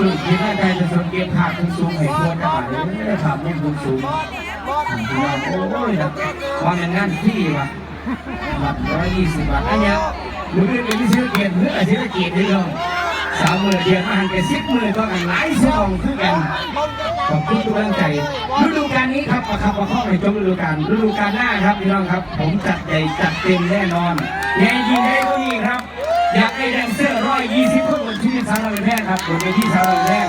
จุดที่แม่ใจจะสังเกตภาพสูงให้คนได้ป่ะไม่ได้ภาพมุมสูงโอ้ยนะความเป็นงานที่ว่ะบัตรร้อยยี่สิบบาทอันเนี้ยมือเป็นที่ซื้อเกียรติเพื่อซื้อเกียรตินี่เลยสามหมื่นเดียวมาหันไปสิบหมื่นก็กันหลายสองคือกันขอบคุณทุกกำลังใจฤดูกาลนี้ครับประคับประคองในจบฤดูกาลฤดูกาลหน้าครับพี่น้องครับ ผมจัดใหญ่จัดเต็มแน่นอนแง่ยิงให้ก็นี่ครับ อยากให้แดนเซอร์ร้อยยี่สิบคน ที่สาวเราเป็นแพงครับบนเวทีสาวเราเป็นแพง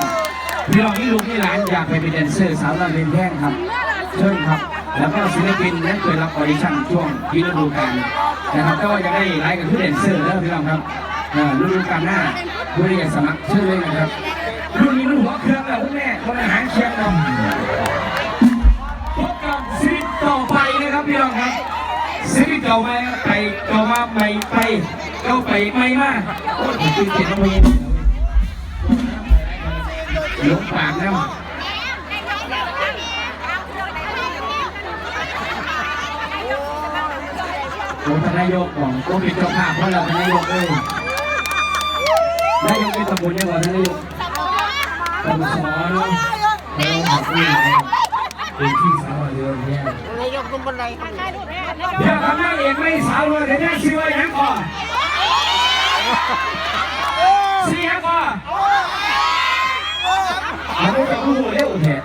พี่น้องที่ลูกที่หลานอยากไปเป็นแดนเซอร์สาวเราเป็นแพงครับเชิญครับ แล้วก็ศิลปินนั้นเคยรับออดิชั่นช่วงที่ฤดูกาลนะครับก็อยากได้ไลฟ์กับคือแดนเซอร์แล้วพี่น้องครับเอ่อฤดูกาลหน้าผู้ที่อยากสมัครเชิญเลยนะครับรุ่นนี้รุ่นหัวเครื่องแล้วคุณแม่คนอาหารเชียงนำพบกับชีวิตต่อไปนะครับพี่น้องครับชีวิตเก่ามาไปเก่ามาใหม่ไปเก่าไปใหม่มาโอ้ยผมตื่นเต้นมาก ลงปากแล้วโอ้ทานนายกบอกโอ้เป็นเจ้าภาพเพราะเราเป็นนายกเลยนายกเป็นตำบลยังไงทานนายกตำบลสมอเนาะเราขอบคุณเป็นที่สาวเรือเนี่ยนายกขึ้นบันไดเดี๋ยวทำหน้าเอกไม่สาวเลยแต่เนี่ยชื่อว่าหยังก่อนชื่อหยังก่อนเอาไปกับผู้เร็วแท้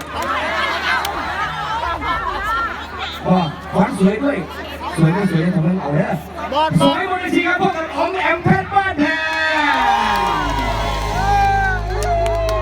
บอกขวัญ สวยด้วย สวยไม่สวยทำไมเอาเด้อบอลสวยบนเวทีครับพวกกับของแอมแพ